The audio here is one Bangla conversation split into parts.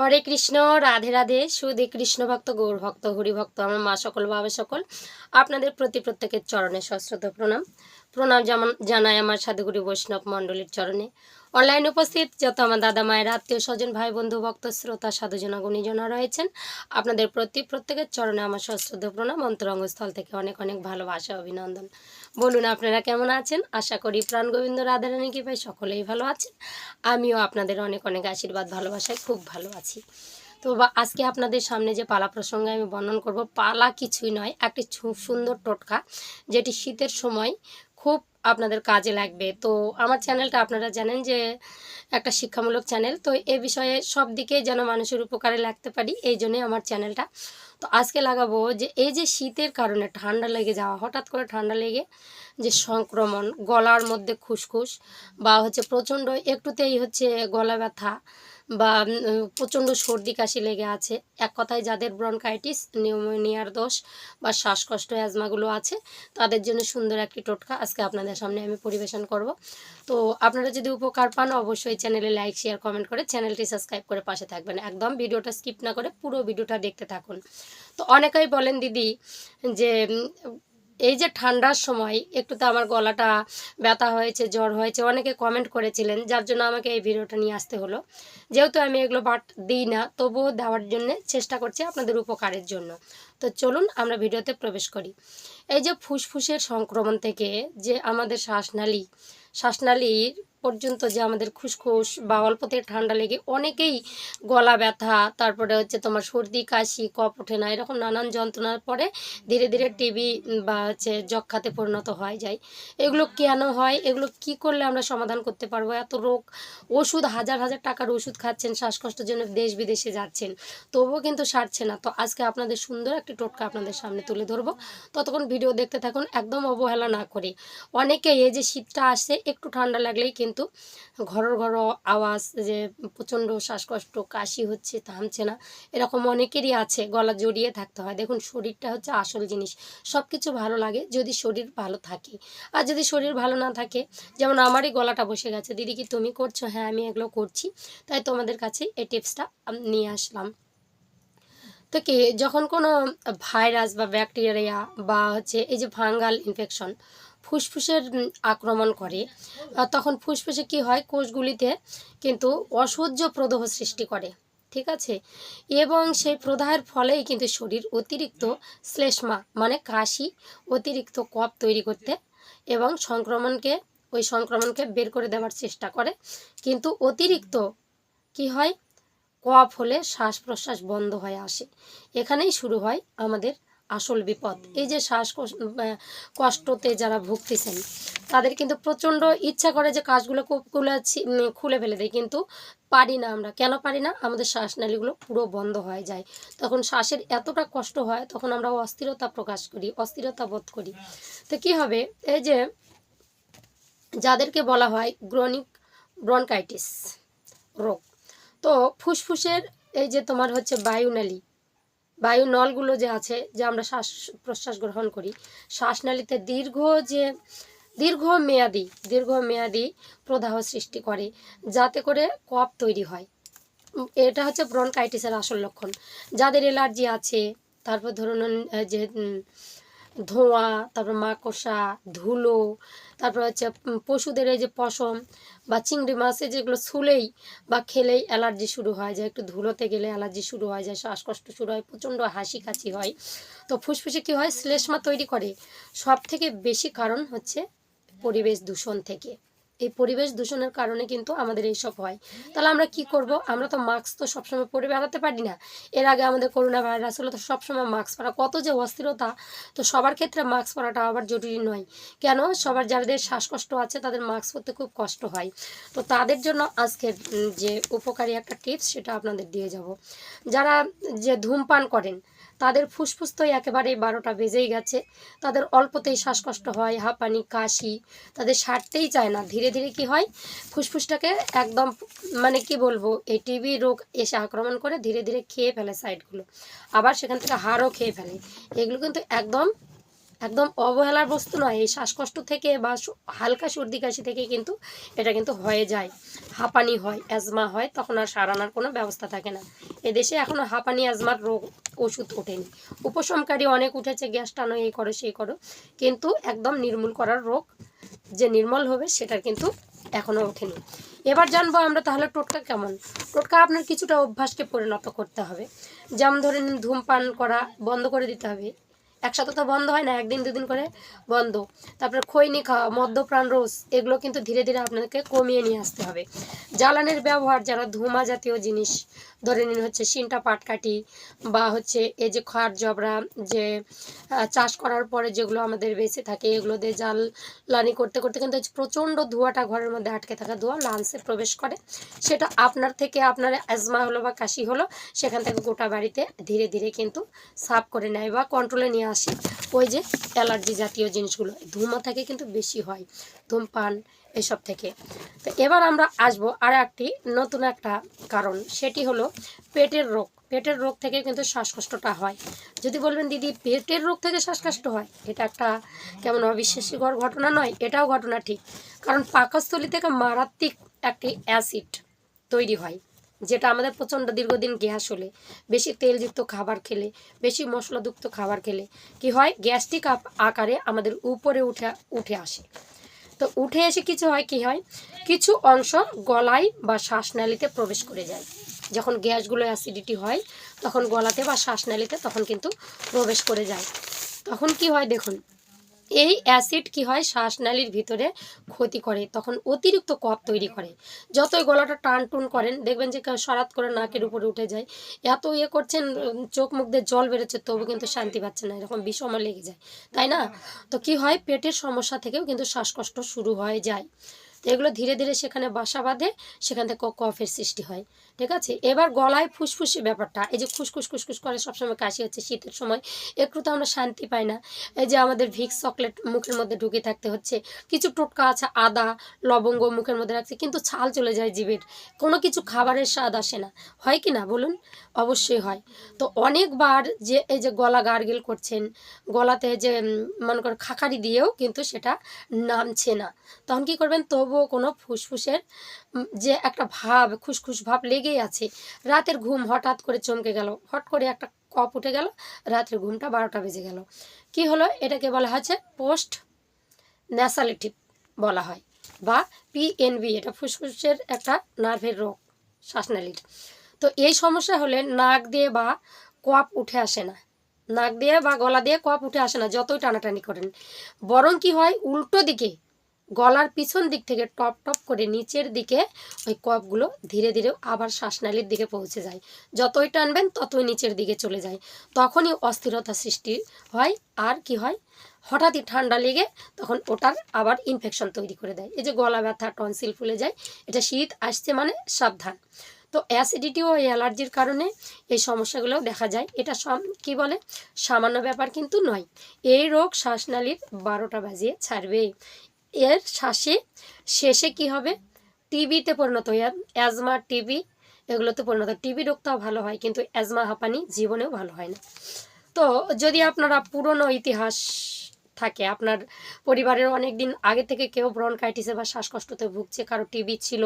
হরে কৃষ্ণ, রাধে রাধে, সুদে কৃষ্ণ ভক্ত, গৌর ভক্ত, হরি ভক্ত, আমার মা সকল, বাবা সকল। আপনাদের প্রতি প্রত্যেকের চরণে সশ্রদ্ধ প্রণাম। প্রণাম যেমন জানায় আমার সাধুগুরু বৈষ্ণব মণ্ডলীর চরণে। অনলাইন উপস্থিত যত আমার দাদা মায়ের আত্মীয় স্বজন, ভাই বন্ধু, ভক্ত, শ্রোতা, সাধুজনা গুণীজনা রয়েছেন। আপনাদের প্রতি প্রত্যেকের চরণে আমার সশ্রদ্ধ প্রণাম। অন্তরঙ্গস্থল থেকে অনেক অনেক ভালোবাসা, অভিনন্দন। বলুন, আপনারা কেমন আছেন? আশা করি প্রাণ গোবিন্দ রাধারানী কি ভাই সকলেই ভালো আছেন। আমিও আপনাদের অনেক অনেক আশীর্বাদ, ভালোবাসায় খুব ভালো আছি। তো বা, আজকে আপনাদের সামনে যে পালা প্রসঙ্গে আমি বর্ণন করব, পালা কিছুই নয়, একটি সুন্দর টোটকা, যেটি শীতের সময় খুব আপনাদের কাজে লাগবে। তো আমার চ্যানেলটা আপনারা জানেন যে একটা শিক্ষামূলক চ্যানেল। তো এ বিষয়ে সব দিকে যেন মানুষের উপকারে লাগতে পারি, এই জন্যে আমার চ্যানেলটা। তো আজকে লাগাবো যে এই যে শীতের কারণে ঠান্ডা লেগে যাওয়া, হঠাৎ করে ঠান্ডা লেগে যে সংক্রমণ, গলার মধ্যে খুসখুস বা হচ্ছে প্রচণ্ড একটুতেই হচ্ছে গলা ব্যথা বা প্রচণ্ড সর্দি কাশি লেগে আছে। এক কথায় যাদের ব্রনকাইটিস নিউমোনিয়ার দোষ বা শ্বাসকষ্ট, অ্যাজমাগুলো আছে, তাদের জন্য সুন্দর একটি টোটকা আজকে আপনাদের সামনে আমি পরিবেশন করব। তো আপনারা যদি উপকার পান, অবশ্যই চ্যানেলে লাইক, শেয়ার, কমেন্ট করে চ্যানেলটি সাবস্ক্রাইব করে পাশে থাকবেন। একদম ভিডিওটা স্কিপ না করে পুরো ভিডিওটা দেখতে থাকুন। তো অনেকেই বলেন, দিদি, যে, এই যে ঠান্ডার সময় একটু তো আমার গলাটা ব্যথা হয়েছে, জ্বর হয়েছে। অনেকে কমেন্ট করেছিলেন, যার জন্য আমাকে এই ভিডিওটা নিয়ে আসতে হলো। যেহেতু আমি এগুলো বাট দিই না, তবুও দেওয়ার জন্য চেষ্টা করছি আপনাদের উপকারের জন্য। তো চলুন আমরা ভিডিওতে প্রবেশ করি। এই যে ফুসফুসের সংক্রমণ থেকে যে আমাদের শ্বাসনালী, শ্বাসনালীর পর্যন্ত যে আমাদের খুসখুস বা অল্পতে ঠান্ডা লেগে অনেকেই গলা ব্যথা, তারপরে হচ্ছে তোমার সর্দি, কাশি কপ ওঠে না, এরকম নানান যন্ত্রণার পরে ধীরে ধীরে টিবি বা হচ্ছে যক্ষাতে পরিণত হয়ে যায়। এগুলো কেন হয়? এগুলো কি করলে আমরা সমাধান করতে পারব? এত রোগ, ওষুধ, হাজার হাজার টাকার ওষুধ খাচ্ছেন, শ্বাসকষ্টের জন্য দেশ বিদেশে যাচ্ছেন, তবুও কিন্তু সারছে না। তো আজকে আপনাদের সুন্দর একটি টোটকা আপনাদের সামনে তুলে ধরবো। ততক্ষণ ভিডিও দেখতে থাকুন, একদম অবহেলা না করে। অনেকেই এই যে শীতটা আসছে, একটু ঠান্ডা লাগলেই কিন্তু ঘর ঘর আওয়াজ, যে প্রচণ্ড শ্বাসকষ্ট, কাশি হচ্ছে, থামছে না, এরকম অনেকেরই আছে, গলা জড়িয়ে থাকতে হয়। দেখুন, শরীরটা হচ্ছে আসল জিনিস। সব কিছু ভালো লাগে যদি শরীর ভালো থাকে। আর যদি শরীর ভালো না থাকে, যেমন আমারই গলাটা বসে গেছে, দিদি কি তুমি করছ? হ্যাঁ আমি এগুলো করছি। তাই তোমাদের কাছে এই টিপসটা নিয়ে আসলাম। তো কি, যখন কোনো ভাইরাস বা ব্যাকটেরিয়া বা হচ্ছে এই যে ফাঙ্গাল ইনফেকশন ফুসফুসের আক্রমণ করে। তখন ফুসফুসে কি হয়? কোষগুলিতে কিন্তু অসহ্য প্রদাহ সৃষ্টি করে। ঠিক আছে? এবং সেই প্রদাহের ফলেই কিন্তু শরীর অতিরিক্ত শ্লেষ্মা মানে কাশি, অতিরিক্ত কফ তৈরি করতে এবং সংক্রমণকে, ওই সংক্রমণকে বের করে দেওয়ার চেষ্টা করে। কিন্তু অতিরিক্ত কি হয়? কফ হলে শ্বাস প্রশ্বাস বন্ধ হয়ে আসে। এখানেই শুরু হয় আমাদের আসল বিপদ। এই যে শ্বাস কষ্টতে যারা ভুগতেছেন, তাদের কিন্তু প্রচণ্ড ইচ্ছা করে যে কাজগুলো ছি- খুলে ফেলে দেয়। কিন্তু পারি না আমরা। কেন পারি না? আমাদের শ্বাসনালীগুলো পুরো বন্ধ হয়ে যায়। তখন শ্বাসের এতটা কষ্ট হয়, তখন আমরা অস্থিরতা প্রকাশ করি, অস্থিরতা বোধ করি। তো কি হবে? এই যে যাদেরকে বলা হয় গ্রনিক ব্রনকাইটিস রোগ, তো ফুসফুসের এই যে তোমার হচ্ছে বায়ুনালী বায়ু নলগুলো যে আছে, যে আমরা শ্বাস, প্রশ্বাস গ্রহণ করি শ্বাসনালীতে দীর্ঘ যে, দীর্ঘ মেয়াদি দীর্ঘ মেয়াদি প্রদাহ সৃষ্টি করে, যাতে করে কফ তৈরি হয়। এটা হচ্ছে ব্রনকাইটিসের আসল লক্ষণ। যাদের এলার্জি আছে, তারপর ধরুন যে ধোঁয়া, তারপর মাকড়সা, ধুলো, তারপর হচ্ছে পশুদের এই যে পশম বা চিংড়ি মাছে যেগুলো ছুলেই বা খেলেই অ্যালার্জি শুরু হয় যায় একটু ধুলোতে গেলে অ্যালার্জি শুরু হয় যায় শ্বাসকষ্ট শুরু হয়, প্রচণ্ড হাসি কাশি হয়। তো ফুসফুসে কী হয়? শ্লেষ্মা তৈরি করে। সব থেকে বেশি কারণ হচ্ছে পরিবেশ দূষণ থেকে। এই পরিবেশ দূষণের কারণে কিন্তু আমাদের এইসব হয়। তাহলে আমরা কি করব? আমরা তো মাস্ক তো সবসময় পরে বেড়াতে পারি না। এর আগে আমাদের করোনা ভাইরাস হলো, তো সবসময় মাস্ক পরা। কত যে অস্থিরতা, তো সবার ক্ষেত্রে মাস্ক পরাটা আবার জরুরি নয়। কেন? সবার যাদের শ্বাসকষ্ট আছে, তাদের মাস্ক পরতে খুব কষ্ট হয়। তো তাদের জন্য আজকের যে উপকারী একটা টিপস সেটা আপনাদের দিয়ে যাব। যারা যে ধূমপান করেন তাদের ফুসফুস তো একেবারে বারোটা বেজেই গেছে। তাদের অল্পতেই শ্বাসকষ্ট হয়, হাঁপানি, কাশি, তাদের সারতেই চায় না। ধীরে ধীরে কি হয়, ফুসফুসটাকে একদম মানে কি বলব, এই টিবি রোগ এসে আক্রমণ করে ধীরে ধীরে খেয়ে ফেলে সাইডগুলো আবার সেখান থেকে হাড়ও খেয়ে ফেলে। এগুলো কিন্তু একদম একদম অবহেলার বস্তু নয়, এই শ্বাসকষ্ট থেকে বা হালকা সর্দি কাশি থেকে কিন্তু এটা কিন্তু হয়ে যায়। হাঁপানি হয়, অ্যাজমা হয়, তখন আর সারানোর কোনো ব্যবস্থা থাকে না। এদেশে এখনও হাঁপানি, অ্যাজমার রোগ ওষুধ ওঠেনি। উপশমকারী অনেক উঠেছে, গ্যাস টানো, এই করো, সেই করো। কিন্তু একদম নির্মূল করার রোগ যে নির্মল হবে সেটার কিন্তু এখনও ওঠেনি। এবার জানব আমরা তাহলে টোটকা কেমন? টোটকা আপনার কিছুটা অভ্যাসকে পরিণত করতে হবে। যেমন ধরে নিন ধূমপান করা বন্ধ করে দিতে হবে। একসাথে তো বন্ধ হয় না, একদিন দুদিন করে বন্ধ। তারপরে খৈনি খাওয়া, মদ্যপ্রাণ রোজ, এগুলো কিন্তু ধীরে ধীরে আপনাকে কমিয়ে নিয়ে আসতে হবে। জ্বালানির ব্যবহার যারা ধুমা জাতীয় জিনিস, ধরে নিন হচ্ছে সিনটা পাটকাঠি বা হচ্ছে এই যে খড় জবরা যে চাষ করার পরে যেগুলো আমাদের বেঁচে থাকে, এগুলো দিয়ে জ্বালানি করতে করতে কিন্তু প্রচণ্ড ধোঁয়াটা ঘরের মধ্যে আটকে থাকা ধোঁয়া লাংসে প্রবেশ করে। সেটা আপনার থেকে আপনার অ্যাজমা হলো বা কাশি হলো, সেখান থেকে গোটা বাড়িতে ধীরে ধীরে কিন্তু সাফ করে নেয় বা কন্ট্রোলে নিয়ে আসে। ওই যে অ্যালার্জি জাতীয় জিনিসগুলো, ধুমা থেকে কিন্তু বেশি হয়, ধূমপান এসব থেকে। তো এবার আমরা আসব আর একটি নতুন একটা কারণ, সেটি হলো পেটের রোগ। পেটের রোগ থেকে কিন্তু শ্বাসকষ্টটা হয়। যদি বলবেন, দিদি, পেটের রোগ থেকে শ্বাসকষ্ট হয়? এটা একটা কেমন অবিশ্বাস্যকর ঘটনা নয়, এটাও ঘটনা ঠিক। কারণ পাকস্থলী থেকে মারাত্মক একটি অ্যাসিড তৈরি হয়। যেটা আমাদের প্রচণ্ড দীর্ঘদিন গ্যাস হলে, বেশি তেলযুক্ত খাবার খেলে, বেশি মশলাযুক্ত খাবার খেলে কি হয়? গ্যাস্ট্রিক আকারে আমাদের উপরে উঠে উঠে আসে। তো উঠে এসে কিছু হয়, কি হয়? কিছু অংশ গলায় বা শ্বাসনালীতে প্রবেশ করে যায়। যখন গ্যাসগুলো অ্যাসিডিটি হয়, তখন গলাতে বা শ্বাসনালীতে তখন কিন্তু প্রবেশ করে যায়। তখন কি হয় দেখুন এই অ্যাসিড কি হয়? শ্বাসনালীর ভিতরে ক্ষতি করে। তখন অতিরিক্ত কফ তৈরি করে। যতই গলাটা টান টুন করেন, দেখবেন যে সরাত করে নাকের উপরে উঠে যায়। এত ইয়ে করছেন, চোখ মুখ দিয়ে জল বেরোচ্ছে, তবু কিন্তু শান্তি পাচ্ছে না। এরকম বিষম লেগে যায়। তাই না? তো কি হয়? পেটের সমস্যা থেকেও কিন্তু শ্বাসকষ্ট শুরু হয়ে যায়। তো এগুলো ধীরে ধীরে সেখানে বাসা বাঁধে, সেখান থেকে কফের সৃষ্টি হয়। ঠিক আছে? এবার গলায় ফুসফুসি ব্যাপারটা, এই যে খুসখুস খুসখুস করে সবসময় কাশি হচ্ছে শীতের সময়, একটু তো আমরা শান্তি পাই না। এই যে আমাদের ভিক্স চকলেট মুখের মধ্যে ঢুকে থাকতে হচ্ছে, কিছু টোটকা আছে, আদা, লবঙ্গ মুখের মধ্যে রাখছে, কিন্তু ছাল চলে যায় জিভের কোনো কিছু খাবারের স্বাদ আসে না। হয় কি না বলুন? অবশ্যই হয়। তো অনেকবার যে এই যে গলা গার্গেল করছেন, গলাতে যে মনে করেন খাকারি দিয়েও কিন্তু সেটা নামছে না। তখন কি করবেন? তবুও কোনো ফুসফুসের যে একটা ভাব, খুসখুস ভাব লেগেই আছে। রাতের ঘুম হঠাৎ করে চমকে গেল। হট করে একটা কপ উঠে গেল, রাতের ঘুমটা বারোটা বেজে গেল। কি হলো? এটাকে বলা হচ্ছে পোস্ট ন্যাসালিটিভ বলা হয়, বা পিএনবি এটা ফুসফুসের একটা নার্ভের রোগ, শ্বাসনালীর। তো এই সমস্যা হলে নাক দিয়ে বা কপ উঠে আসে না। নাক দিয়ে বা গলা দিয়ে কপ উঠে আসে না, যতই টানাটানি করেন। বরং কি হয়, উল্টো দিকে গলার পিছন দিক থেকে টপ টপ করে নিচের দিকে ওই কপগুলো ধীরে ধীরে আবার শ্বাসনালীর দিকে পৌঁছে যায়। যতই টানবেন ততই নিচের দিকে চলে যায়। তখনই অস্থিরতা সৃষ্টি হয়। আর কি হয়? হঠাৎই ঠান্ডা লেগে তখন ওটার আবার ইনফেকশন তৈরি করে দেয়। এই যে গলা ব্যথা টনসিল ফুলে যায়, এটা শীত আসছে মানে সাবধান। তো অ্যাসিডিটি ও অ্যালার্জির কারণে এই সমস্যাগুলো দেখা যায়। এটা কী বলে? সামান্য ব্যাপার কিন্তু নয়। এই রোগ শ্বাসনালীর বারোটা বাজিয়ে ছাড়বে এর শ্বাসে শেষে কি হবে? টিবিতে পরিণত হয়ে অ্যাজমা, টিবি এগুলোতে পরিণত টিবি রোগটাও ভালো হয়, কিন্তু অ্যাজমা হাঁপানি জীবনেও ভালো হয় না। তো যদি আপনারা পুরনো ইতিহাস থাকে। আপনার পরিবারের অনেক দিন আগে থেকে কেউ ব্রনকাইটিসে বা শ্বাসকষ্টতে ভুগছে, কারও টিবি ছিল,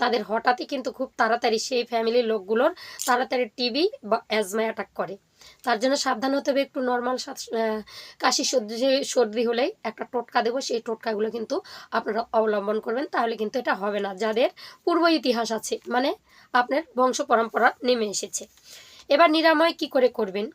তাদের হঠাৎই কিন্তু খুব তাড়াতাড়ি সেই ফ্যামিলির লোকগুলোর তাড়াতাড়ি টিবি বা অ্যাজমা অ্যাটাক করে। তার জন্য সাবধান হতে হবে, একটু নর্মাল কাশি সর্দি সর্দি হলেই একটা টোটকা দেবো, সেই টোটকাগুলো কিন্তু আপনারা অবলম্বন করবেন, তাহলে কিন্তু এটা হবে না। যাদের পূর্ব ইতিহাস আছে মানে আপনার বংশ পরম্পরা নেমে এসেছে। এবার নিরাময় কি করে করবেন?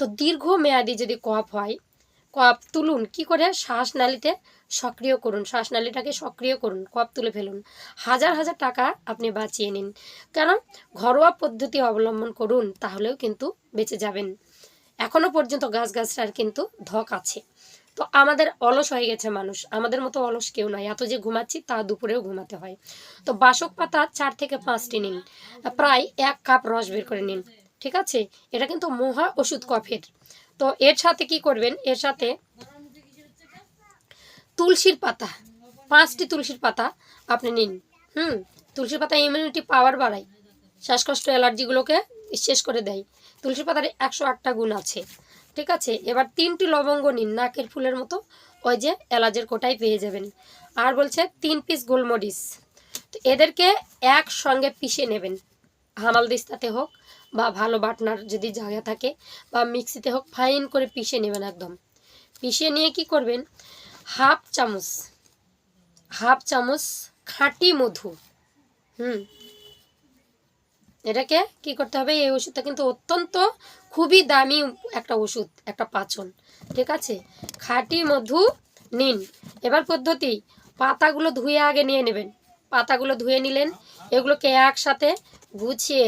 তো দীর্ঘমেয়াদী যদি কফ হয় কফ তুলুন, কি করে? শ্বাসনালীতে সক্রিয় করুন শ্বাসনালীটাকে সক্রিয় করুন কফ তুলে ফেলুন। হাজার হাজার টাকা আপনি বাঁচিয়ে নিন। কারণ ঘরোয়া পদ্ধতি অবলম্বন করুন, তাহলেও কিন্তু বেঁচে যাবেন। এখনও পর্যন্ত গাছগাছরার কিন্তু ধক আছে। তো আমাদের অলস হয়ে গেছে মানুষ, আমাদের মতো অলস কেউ নয় এত যে ঘুমাচ্ছি, তা দুপুরেও ঘুমাতে হয়। তো বাসক পাতা চার থেকে পাঁচটি নিন। প্রায় এক কাপ রস বের করে নিন, ঠিক আছে? এটা কিন্তু মহা ওষুধ কফের। তো এর সাথে কি করবেন? এর সাথে তুলসীর পাতা, পাঁচটি তুলসীর পাতা আপনি নিন। হুম, তুলসীর পাতা ইমিউনিটি পাওয়ার বাড়ায়। শ্বাসকষ্ট অ্যালার্জিগুলোকে শেষ করে দেয়। তুলসী পাতার একশো আটটা গুণ আছে। ঠিক আছে? এবার তিনটি লবঙ্গ নিন, নাকের ফুলের মতো। ওই যে এলাচের কোটাই পেয়ে যাবেন। আর বলছে তিন পিস গোলমরিচ। তো এদেরকে একসঙ্গে পিষে নেবেন। হামাল দিস্তাতে হোক বা ভালো বাটনার যদি জায়গা থাকে বা মিক্সিতে হোক ফাইন করে পিষে নেবেন একদম। পিষে নিয়ে কি করবেন? হাফ চামচ হাফ চামচ খাঁটি মধু, হুম, এটাকে কি করতে হবে? এই ওষুধটা কিন্তু অত্যন্ত খুবই দামি একটা ওষুধ, একটা পাচন, ঠিক আছে? খাঁটি মধু নিন। এবার পদ্ধতি, পাতাগুলো ধুয়ে আগে নিয়ে নেবেন। পাতাগুলো ধুয়ে নিলেন, এগুলোকে একসাথে গুছিয়ে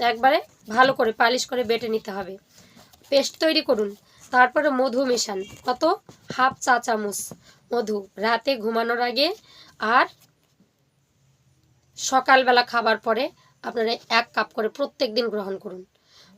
একবারে ভালো করে পালিশ করে বেটে নিতে হবে। পেস্ট তৈরি করুন। তারপরে মধু মেশান। কত? হাফ চা চামচ মধু। রাতে ঘুমানোর আগে আর সকালবেলা খাবার পরে আপনারা এক কাপ করে প্রত্যেক দিন গ্রহণ করুন।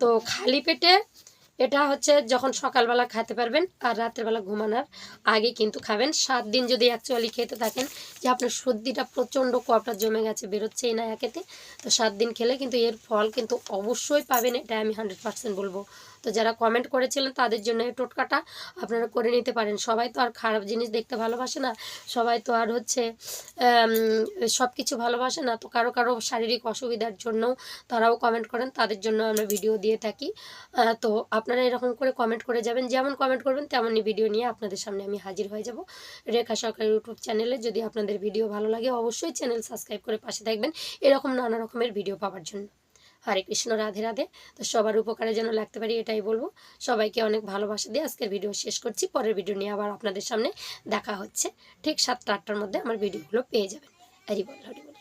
তো খালি পেটে এটা হচ্ছে যখন সকালবেলা খেতে পারবেন আর রাত্রেবেলা ঘুমানোর আগে কিন্তু খাবেন। সাত দিন যদি অ্যাকচুয়ালি খেতে থাকেন যে আপনার সর্দিটা প্রচণ্ড কপটা জমে গেছে, বেরোচ্ছেই না একেতে, তো সাত দিন খেলে কিন্তু এর ফল কিন্তু অবশ্যই পাবেন এটা আমি হান্ড্রেড পারসেন্ট বলব। তো যারা কমেন্ট করেছিলেন তাদের জন্য এই টোটকাটা আপনারা করে নিতে পারেন। সবাই তো আর খারাপ জিনিস দেখতে ভালোবাসে না। সবাই তো আর হচ্ছে সব কিছু ভালোবাসে না। তো কারও কারও শারীরিক অসুবিধার জন্য তারাও কমেন্ট করেন। তাদের জন্য আমরা ভিডিও দিয়ে থাকি। তো আপনারা এরকম করে কমেন্ট করে যাবেন। যেমন কমেন্ট করবেন তেমনই ভিডিও নিয়ে আপনাদের সামনে আমি হাজির হয়ে যাব। রেখা সরকার ইউটিউব চ্যানেলে যদি আপনাদের ভিডিও ভালো লাগে অবশ্যই চ্যানেল সাবস্ক্রাইব করে পাশে থাকবেন। এরকম নানা রকমের ভিডিও পাওয়ার জন্য। হরে কৃষ্ণ, রাধে রাধে। তো সবার উপকারে যেন লাগতে পারি, এটাই বলব। সবাইকে অনেক ভালোবাসা দিয়ে আজকের ভিডিও শেষ করছি। পরের ভিডিও নিয়ে আবার আপনাদের সামনে দেখা হচ্ছে। ঠিক সাতটা আটটার মধ্যে আমার ভিডিওগুলো পেয়ে যাবেন। হরি বল হরি বল।